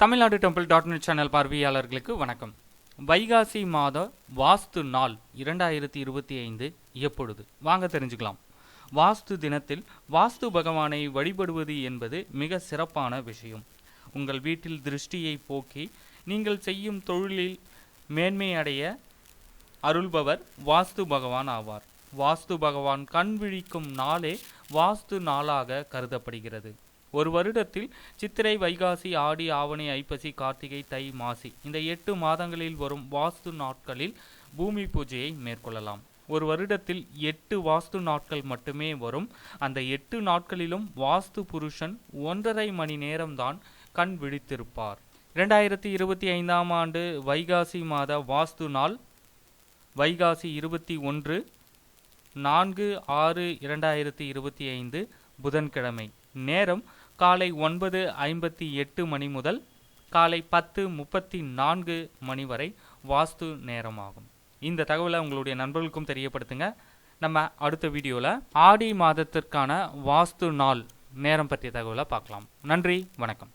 Tamil Nadu temple dot net channel பார்வையாளர்களுக்கு வணக்கம். வைகாசி மாத வாஸ்து நாள் இரண்டாயிரத்தி இருபத்தி ஐந்து எப்பொழுது? வாங்க தெரிஞ்சுக்கலாம். வாஸ்து தினத்தில் வாஸ்து பகவானை வழிபடுவது என்பது மிக சிறப்பான விஷயம். உங்கள் வீட்டில் திருஷ்டியை போக்கி நீங்கள் செய்யும் தொழிலில் மேன்மை அடைய அருள்பவர் வாஸ்து பகவான் ஆவார். வாஸ்து பகவான் கண் விழிக்கும் நாளே வாஸ்து நாளாக கருதப்படுகிறது. ஒரு வருடத்தில் சித்திரை வைகாசி ஆடி ஆவணி ஐப்பசி கார்த்திகை தை மாசி இந்த எட்டு மாதங்களில் வரும் வாஸ்து நாட்களில் பூமி பூஜையை மேற்கொள்ளலாம். ஒரு வருடத்தில் எட்டு வாஸ்து நாட்கள் மட்டுமே வரும். அந்த எட்டு நாட்களிலும் வாஸ்து புருஷன் ஒன்றரை மணி நேரம்தான் கண் விழித்திருப்பார். இரண்டாயிரத்தி இருபத்தி ஐந்தாம் ஆண்டு வைகாசி மாத வாஸ்து நாள் வைகாசி இருபத்தி ஒன்று நான்கு ஆறு இரண்டாயிரத்தி இருபத்தி ஐந்து புதன்கிழமை. நேரம் காலை ஒன்பது ஐம்பத்தி எட்டு மணி முதல் காலை பத்து முப்பத்தி நான்கு மணி வரை வாஸ்து நேரமாகும். இந்த தகவலை உங்களுடைய நண்பர்களுக்கும் தெரியப்படுத்துங்க. நம்ம அடுத்த வீடியோவில் ஆடி மாதத்திற்கான வாஸ்து நாள் நேரம் பற்றிய தகவலை பார்க்கலாம். நன்றி வணக்கம்.